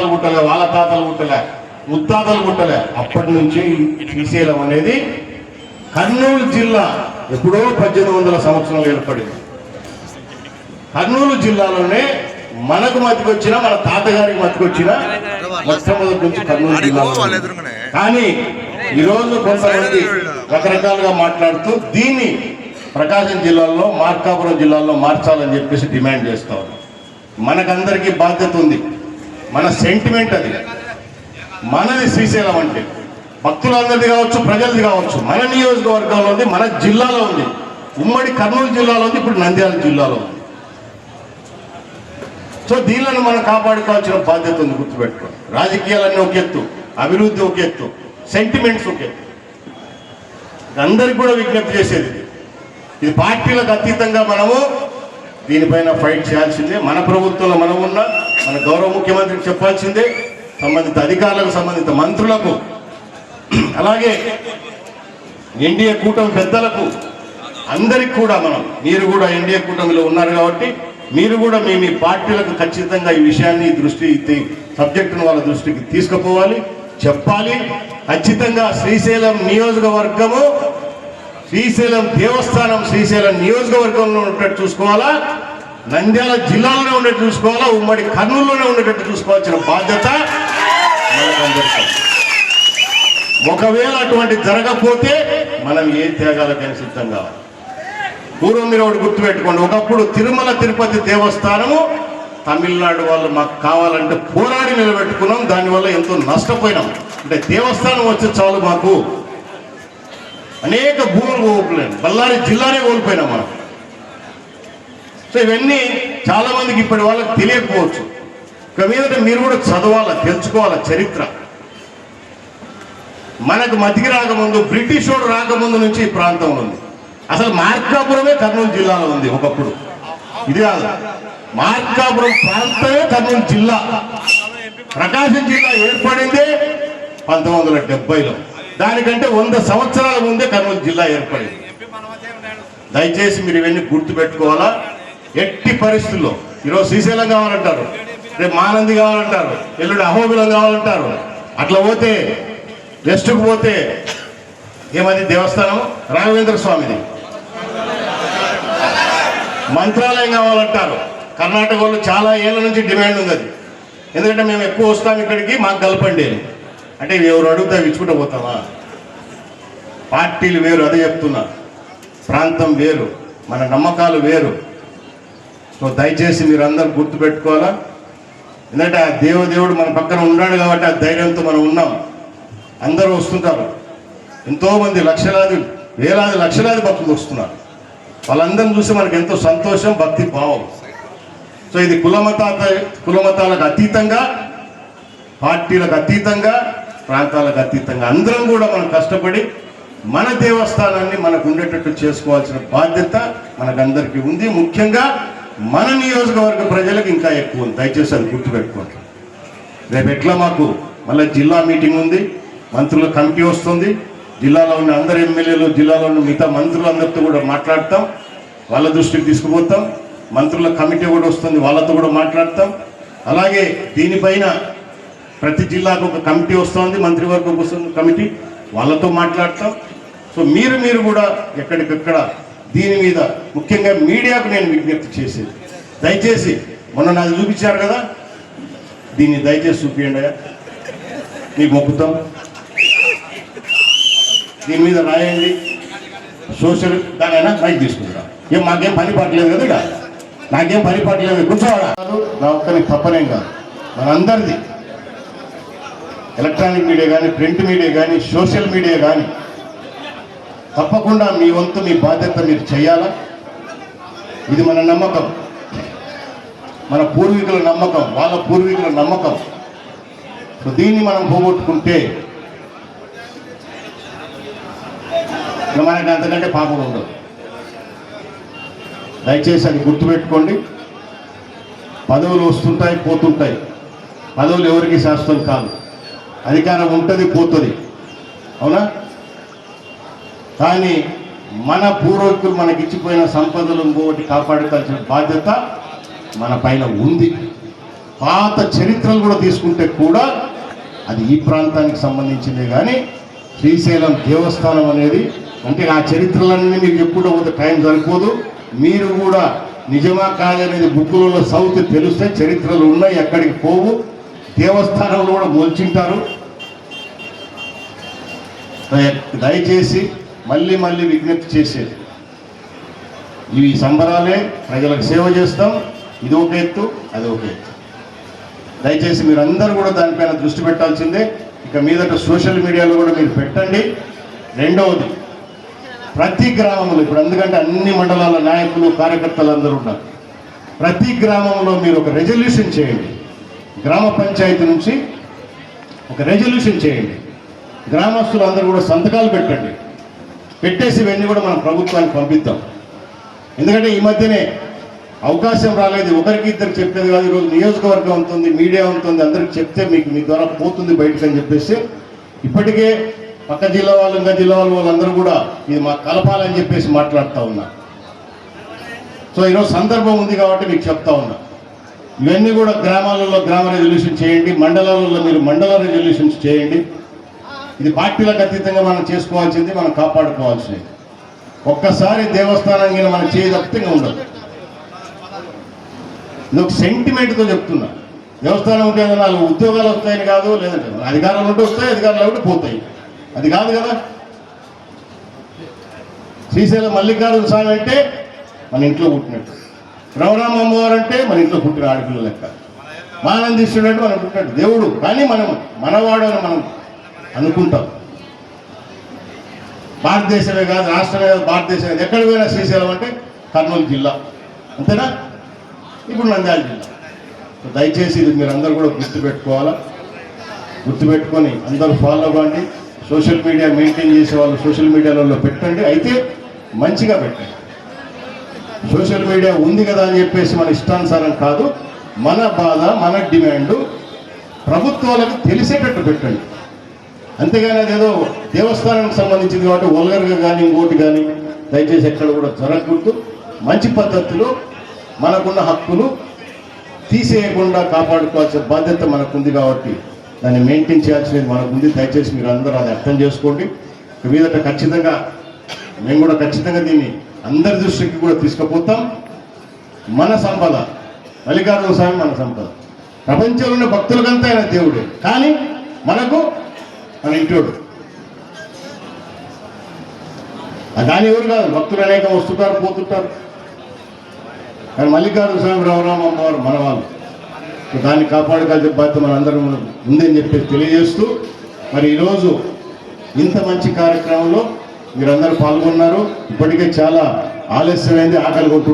తాతలు పుట్టలే వాళ్ళ తాతలు పుట్టలే ముత్తాతలు పుట్టలే అప్పటి నుంచి శ్రీశైలం అనేది కర్నూలు జిల్లా ఎప్పుడో పద్దెనిమిది వందల సంవత్సరాలు ఏర్పడింది. కర్నూలు జిల్లాలోనే మనకు మతికొచ్చిన మన తాతగారికి మతికొచ్చిన మొట్టమొదటి నుంచి కర్నూలు. ఎదురుగానే. కానీ ఈరోజు కొంతమంది రకరకాలుగా మాట్లాడుతూ దీన్ని ప్రకాశం జిల్లాలో మార్కాపురం జిల్లాలో మార్చాలని చెప్పేసి డిమాండ్ చేస్తా ఉన్నారు. మనకందరికీ బాధ్యత ఉంది. మన సెంటిమెంట్ అది. మనది శ్రీశైలం అంటే. భక్తులందరిది కావచ్చు ప్రజలది కావచ్చు. మన నియోజకవర్గంలో ఉంది మన జిల్లాలో ఉంది. ఉమ్మడి కర్నూలు జిల్లాలో ఉంది ఇప్పుడు నంద్యాల జిల్లాలో ఉంది. సో దీనిలను మనం కాపాడుకోవాల్సిన బాధ్యత ఉంది గుర్తుపెట్టుకో రాజకీయాలన్నీ ఒక ఎత్తు అభివృద్ధి ఒక ఎత్తు సెంటిమెంట్స్ ఒక ఎత్తు. అందరికి కూడా విజ్ఞప్తి చేసేది ఇది. ఇది పార్టీలకు అతీతంగా మనము దీనిపైన ఫైట్ చేయాల్సిందే. మన ప్రభుత్వంలో మనం ఉన్న మన గౌరవ ముఖ్యమంత్రికి చెప్పాల్సిందే సంబంధిత అధికారులకు సంబంధిత మంత్రులకు. అలాగే ఎన్డీఏ కూటమి పెద్దలకు అందరికి కూడా మనం మీరు కూడా ఎన్డీఏ కూటమిలో ఉన్నారు కాబట్టి మీరు కూడా మీ మీ పార్టీలకు ఖచ్చితంగా ఈ విషయాన్ని దృష్టి సబ్జెక్టును వాళ్ళ దృష్టికి తీసుకుపోవాలి చెప్పాలి. ఖచ్చితంగా శ్రీశైలం నియోజకవర్గము శ్రీశైలం దేవస్థానం శ్రీశైలం నియోజకవర్గంలో ఉన్నట్టు చూసుకోవాలా? నంద్యాల జిల్లాలోనే ఉండేట్టు చూసుకోవాలా? ఉమ్మడి కర్నూలులోనే ఉండేటట్టు చూసుకోవాల్సిన బాధ్యత ఒకవేళ అటువంటి జరగకపోతే మనం ఏ త్యాగాలకైనా సిద్ధం కావాలి. పూర్వం మీరు ఒకటి గుర్తుపెట్టుకోండి. ఒకప్పుడు తిరుమల తిరుపతి దేవస్థానము తమిళనాడు వాళ్ళు మాకు కావాలంటే పోరాడి నిలబెట్టుకున్నాం. దానివల్ల ఎంతో నష్టపోయినాం. అంటే దేవస్థానం వచ్చే చాలు మాకు. అనేక భూములు కోల్పోలేం బళ్ళారి జిల్లానే కోల్పోయినాం మనం. సో ఇవన్నీ చాలా మందికి ఇప్పటి వాళ్ళకి తెలియకపోవచ్చు. ఇక మీదట మీరు కూడా చదవాలా తెలుసుకోవాలా చరిత్ర? మనకు మతికి రాకముందు బ్రిటిష్ వాడు రాకముందు నుంచి ఈ ప్రాంతం ఉంది. అసలు మార్కాపురమే కర్నూలు జిల్లాలో ఉంది ఒకప్పుడు. ఇది కాదు. మార్కాపురం ప్రాంతమే కర్నూలు జిల్లా. ప్రకాశం జిల్లా ఏర్పడిందే పంతొమ్మిది వందల డెబ్బైలో. దానికంటే వంద సంవత్సరాల ముందే కర్నూలు జిల్లా ఏర్పడింది. దయచేసి మీరు ఇవన్నీ గుర్తు పెట్టుకోవాలా ఎట్టి పరిస్థితుల్లో ఈరోజు శ్రీశైలం కావాలంటారు రేపు మానంది కావాలంటారు ఎల్లుండి అహోబిలం కావాలంటారు అట్లా పోతే వెస్ట్కు పోతే ఏమది దేవస్థానం? రాఘవేంద్ర స్వామిది. మంత్రాలయం కావాలంటారు. కర్ణాటక వాళ్ళు చాలా ఏళ్ళ నుంచి డిమాండ్ ఉంది అది ఎందుకంటే మేము ఎక్కువ వస్తాం ఇక్కడికి మాకు కలపండి అని అంటే ఎవరు అడుగుతా ఇచ్చుకుంటూ పోతామా పార్టీలు వేరు అదే చెప్తున్నా. ప్రాంతం వేరు మన నమ్మకాలు వేరు. సో దయచేసి మీరు అందరూ గుర్తుపెట్టుకోవాలా ఎందుకంటే ఆ దేవదేవుడు మన పక్కన ఉన్నాడు కాబట్టి ఆ ధైర్యంతో మనం ఉన్నాం. అందరూ వస్తుంటారు. ఎంతోమంది లక్షలాది వేలాది లక్షలాది భక్తులు వస్తున్నారు. వాళ్ళందరిని చూసి మనకు ఎంతో సంతోషం భక్తి భావం. సో ఇది కులమత కులమతాలకు అతీతంగా పార్టీలకు అతీతంగా ప్రాంతాలకు అతీతంగా అందరం కూడా మనం కష్టపడి మన దేవస్థానాన్ని మనకు ఉండేటట్టు చేసుకోవాల్సిన బాధ్యత మనకందరికీ ఉంది. ముఖ్యంగా మన నియోజకవర్గ ప్రజలకు ఇంకా ఎక్కువ ఉంది. దయచేసి అది గుర్తుపెట్టుకోండి. రేపు ఎట్లా మాకు మళ్ళీ జిల్లా మీటింగ్ ఉంది మంత్రుల కమిటీ వస్తుంది. జిల్లాలో ఉన్న అందరు ఎమ్మెల్యేలు జిల్లాలో ఉన్న మిగతా మంత్రులందరితో కూడా మాట్లాడతాం. వాళ్ళ దృష్టికి తీసుకుపోతాం. మంత్రుల కమిటీ కూడా వస్తుంది వాళ్ళతో కూడా మాట్లాడతాం. అలాగే దీనిపైన ప్రతి జిల్లాకు ఒక కమిటీ వస్తుంది మంత్రివర్గం వస్తుంది కమిటీ. వాళ్ళతో మాట్లాడతాం. సో మీరు మీరు కూడా ఎక్కడికక్కడ దీని మీద ముఖ్యంగా మీడియాకు నేను విజ్ఞప్తి చేసేది. దయచేసి మొన్న నాకు చూపించారు కదా? దీన్ని దయచేసి చూపించండి మీకు మొక్కుతాం. దీని మీద రాయండి. సోషల్ దానైనా మైక్ తీసుకుంటా. ఏం మాకేం పని పట్టలేదు కదా నాకేం పని పట్టలేదు కూర్చోవాలా? నా ఒక్కరికి తప్పనేం కాదు. మనందరిది ఎలక్ట్రానిక్ మీడియా కానీ ప్రింట్ మీడియా కానీ సోషల్ మీడియా కానీ తప్పకుండా మీ వంతు మీ బాధ్యత మీరు చేయాలా? ఇది మన నమ్మకం. మన పూర్వీకుల నమ్మకం వాళ్ళ పూర్వీకుల నమ్మకం. సో దీన్ని మనం పోగొట్టుకుంటే మనకి అంతకంటే పాపం ఉండదు. దయచేసి అది గుర్తుపెట్టుకోండి. పదవులు వస్తుంటాయి పోతుంటాయి. పదవులు ఎవరికి శాశ్వతం కాదు. అధికారం ఉంటుంది పోతుంది. అవునా? కానీ మన పూర్వీకులు మనకి ఇచ్చిపోయిన సంపదలను పోగొట్టి కాపాడుకోవాల్సిన బాధ్యత మన పైన ఉంది. పాత చరిత్రలు కూడా తీసుకుంటే కూడా అది ఈ ప్రాంతానికి సంబంధించిందే కానీ శ్రీశైలం దేవస్థానం అనేది అంటే ఆ చరిత్రలన్నీ మీకు ఎప్పుడో పోతే టైం సరిపోదు. మీరు కూడా నిజమా కాదనేది బుక్కులలో సౌత్ తెలిస్తే చరిత్రలు ఉన్నాయి ఎక్కడికి పోవు. దేవస్థానంలో కూడా మోల్చింటారు. దయచేసి మళ్ళీ మళ్ళీ విజ్ఞప్తి చేసేది. ఇవి సంబరాలే ప్రజలకు సేవ చేస్తాం. ఇది ఒక ఎత్తు అది ఒక ఎత్తు. దయచేసి మీరందరూ కూడా దానిపైన దృష్టి పెట్టాల్సిందే. ఇక మీదట సోషల్ మీడియాలో కూడా మీరు పెట్టండి. రెండవది ప్రతి గ్రామంలో ఇప్పుడు ఎందుకంటే అన్ని మండలాల నాయకులు కార్యకర్తలు అందరూ ఉన్నారు. ప్రతి గ్రామంలో మీరు ఒక రెజల్యూషన్ చేయండి. గ్రామ పంచాయతీ నుంచి ఒక రెజల్యూషన్ చేయండి. గ్రామస్తులు అందరూ కూడా సంతకాలు పెట్టండి. పెట్టేసి ఇవన్నీ కూడా మనం ప్రభుత్వానికి పంపిద్దాం. ఎందుకంటే ఈ మధ్యనే అవకాశం రాలేదు. ఒకరికి ఇద్దరు చెప్పేది కాదు. ఈరోజు నియోజకవర్గం ఉంటుంది మీడియా ఉంటుంది అందరికి చెప్తే మీకు మీ ద్వారా పోతుంది బయటకు అని చెప్పేసి ఇప్పటికే పక్క జిల్లా వాళ్ళు ఇంకా జిల్లా వాళ్ళు వాళ్ళందరూ కూడా ఇది మాకు కలపాలని చెప్పేసి మాట్లాడుతూ ఉన్నారు. సో ఈరోజు సందర్భం ఉంది కాబట్టి మీకు చెప్తా ఉన్నా. ఇవన్నీ కూడా గ్రామాలలో గ్రామ రెజల్యూషన్ చేయండి మండలాలలో మీరు మండల రెజల్యూషన్స్ చేయండి. ఇది పార్టీలకు అతీతంగా మనం చేసుకోవాల్సింది మనం కాపాడుకోవాల్సింది. ఒక్కసారి దేవస్థానం కింద మనం చేయి తప్పితే ఉండదు. ఇది ఒక సెంటిమెంట్తో చెప్తున్నా. దేవస్థానం ఉంటే నాలుగు ఉద్యోగాలు వస్తాయని కాదు లేదంటే అధికారాలు ఉంటే వస్తాయి అధికారాలు ఉంటే పోతాయి. అది కాదు కదా? శ్రీశైలం మల్లికార్జున స్వామి అంటే మన ఇంట్లో పుట్టినట్టు. రమరామ అమ్మవారు అంటే మన ఇంట్లో పుట్టిన ఆడపిల్ల లెక్క. మానందీశ్వరుడు అంటే మనం పుట్టినట్టు దేవుడు. కానీ మనం మనవాడు అని మనం అనుకుంటాం. భారతదేశమే కాదు రాష్ట్రమే కాదు భారతదేశం కాదు. పోయినా శ్రీశైలం అంటే కర్నూలు జిల్లా. అంతేనా? ఇప్పుడు నంద్యాల జిల్లా. దయచేసి ఇది మీరు అందరూ కూడా గుర్తుపెట్టుకోవాలా? గుర్తుపెట్టుకొని అందరూ ఫాలో అవ్వండి. సోషల్ మీడియా మెయింటైన్ చేసే వాళ్ళు సోషల్ మీడియాలలో పెట్టండి. అయితే మంచిగా పెట్టండి. సోషల్ మీడియా ఉంది కదా అని చెప్పేసి మన ఇష్టానుసారం కాదు. మన బాధ మన డిమాండ్ ప్రభుత్వాలకు తెలిసేటట్టు పెట్టండి. అంతేగాని అదేదో దేవస్థానానికి సంబంధించింది కాబట్టి వల్గర్గా కానీ ఇంకోటి కానీ దయచేసి ఎక్కడ కూడా జరగకూడదు. మంచి పద్ధతిలో మనకున్న హక్కులు తీసేయకుండా కాపాడుకోవాల్సిన బాధ్యత మనకుంది కాబట్టి దాన్ని మెయింటైన్ చేయాల్సినది మనకుంది. దయచేసి మీరు అందరూ అది అర్థం చేసుకోండి. ఇక మీదట ఖచ్చితంగా మేము కూడా ఖచ్చితంగా దీన్ని అందరి దృష్టికి కూడా తీసుకుపోతాం. మన సంపద. మల్లికార్జున స్వామి మన సంపద. ప్రపంచంలో ఉన్న భక్తులకంతా ఆయన దేవుడే. కానీ మనకు మన ఇంటోడు దాని ఎవరు కాదు? భక్తులు అనేక వస్తుంటారు పోతుంటారు. కానీ మల్లికార్జున స్వామి రామరామ అమ్మవారు మన వాళ్ళు దాన్ని కాపాడుకోవాల్సిన బాధ్యత మనందరం ఉందని చెప్పేసి తెలియజేస్తూ మరి ఈరోజు ఇంత మంచి కార్యక్రమంలో మీరందరూ పాల్గొన్నారు. ఇప్పటికే చాలా ఆలస్యమైంది ఆకలి కొట్టు